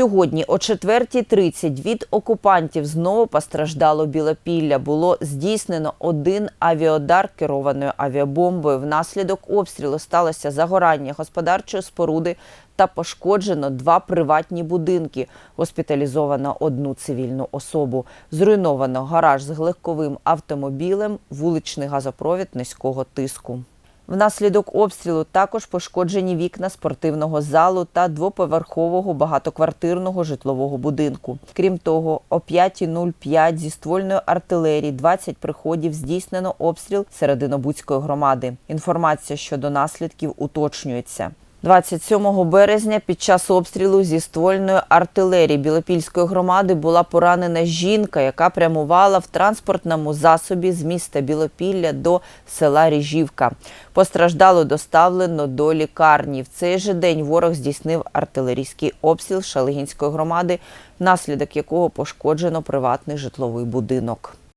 Сьогодні о 4.30 від окупантів знову постраждало Білопілля. Було здійснено один авіадар керованою авіабомбою. Внаслідок обстрілу сталося загорання господарчої споруди та пошкоджено два приватні будинки. Госпіталізовано одну цивільну особу. Зруйновано гараж з легковим автомобілем, вуличний газопровід низького тиску. Внаслідок обстрілу також пошкоджені вікна спортивного залу та двоповерхового багатоквартирного житлового будинку. Крім того, о 5.05 зі ствольної артилерії 20 приходів здійснено обстріл Серединобудської громади. Інформація щодо наслідків уточнюється. 27 березня під час обстрілу зі ствольної артилерії Білопільської громади була поранена жінка, яка прямувала в транспортному засобі з міста Білопілля до села Ріжівка. Постраждало доставлено до лікарні. В цей же день ворог здійснив артилерійський обстріл Шалигінської громади, внаслідок якого пошкоджено приватний житловий будинок.